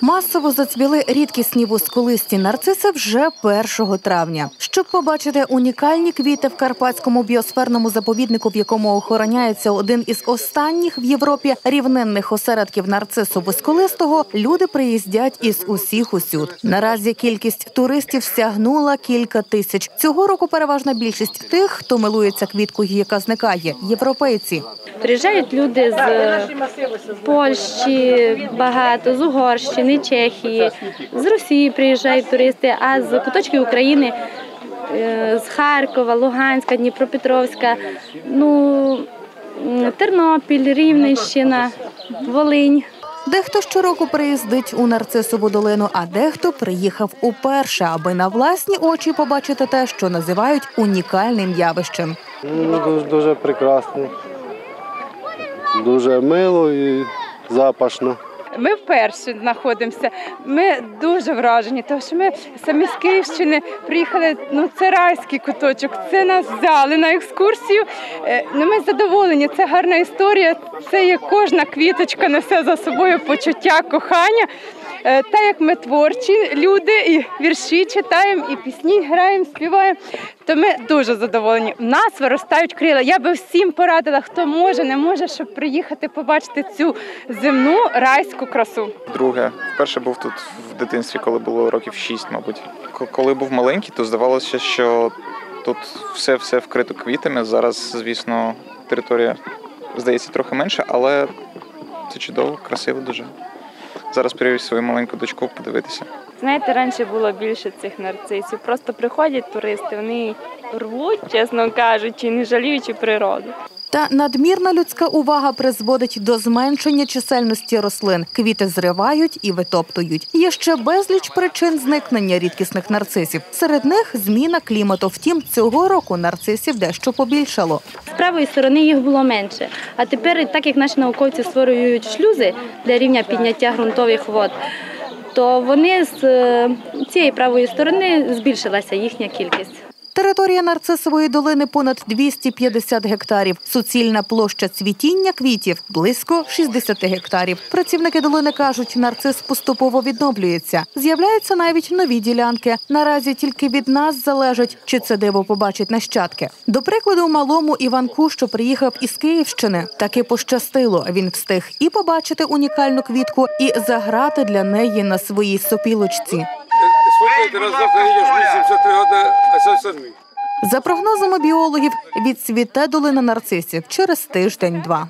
Масово зацвіли рідкісні вузьколисті нарциси вже 1 травня. Щоб побачити унікальні квіти в карпатському біосферному заповіднику, в якому охороняється один із останніх в Європі рівнинних осередків нарцису вузьколистого, люди приїздять із усіх усюд. Наразі кількість туристів сягнула кілька тисяч. Цього року переважна більшість тих, хто милується квіткою, яка зникає, європейці. Приїжджають люди з Польщі, багато, з Угорщини, Чехії, з Росії приїжджають туристи, а з куточків України, е, з Харкова, Луганська, Дніпропетровська, ну, Тернопіль, Рівненщина, Волинь. Дехто щороку приїздить у нарцисову долину, а дехто приїхав уперше, аби на власні очі побачити те, що називають унікальним явищем. Ну, Дуже, дуже прекрасно. Дуже мило і запашно. Ми вперше знаходимося. Ми дуже вражені, тому що ми самі з Київщини приїхали. Ну це райський куточок. Це нас взяли на екскурсію. Е, Ну ми задоволені. Це гарна історія. Це є кожна квіточка несе за собою почуття кохання. Е, Та як ми творчі люди, і вірші читаємо, і пісні граємо, співаємо, то ми дуже задоволені. В нас виростають крила. Я би всім порадила, хто може, не може, щоб приїхати побачити цю земну райську красу. Друге, вперше був тут в дитинстві, коли було років 6, мабуть. Коли був маленький, то здавалося, що тут все все вкрито квітами. Зараз, звісно, територія здається трохи менше, але це чудово, красиво дуже. Зараз привіз свою маленьку дочку подивитися. Знаєте, раніше було більше цих нарцисів. Просто приходять туристи, вони рвуть, чесно кажучи, не жаліючи природу. Та надмірна людська увага призводить до зменшення чисельності рослин. Квіти зривають і витоптують. Є ще безліч причин зникнення рідкісних нарцисів. Серед них зміна клімату. Втім, цього року нарцисів дещо побільшало. З правої сторони їх було менше. А тепер, так як наші науковці створюють шлюзи для рівня підняття ґрунтових вод, то вони з е, цієї правої сторони збільшилася їхня кількість. Територія нарцисової долини понад 250 гектарів. Суцільна площа цвітіння квітів близько 60 гектарів. Працівники долини кажуть, нарцис поступово відновлюється. З'являються навіть нові ділянки. Наразі тільки від нас залежить, чи це диво побачать нащадки. До прикладу, малому Іванку, що приїхав із Київщини, таки пощастило. Він встиг і побачити унікальну квітку, і заграти для неї на своїй сопілочці. Сколько раз завтра едешь 83 года, а сейчас сами. За прогнозами біологів, відцвіте долина нарцисів через тиждень-два.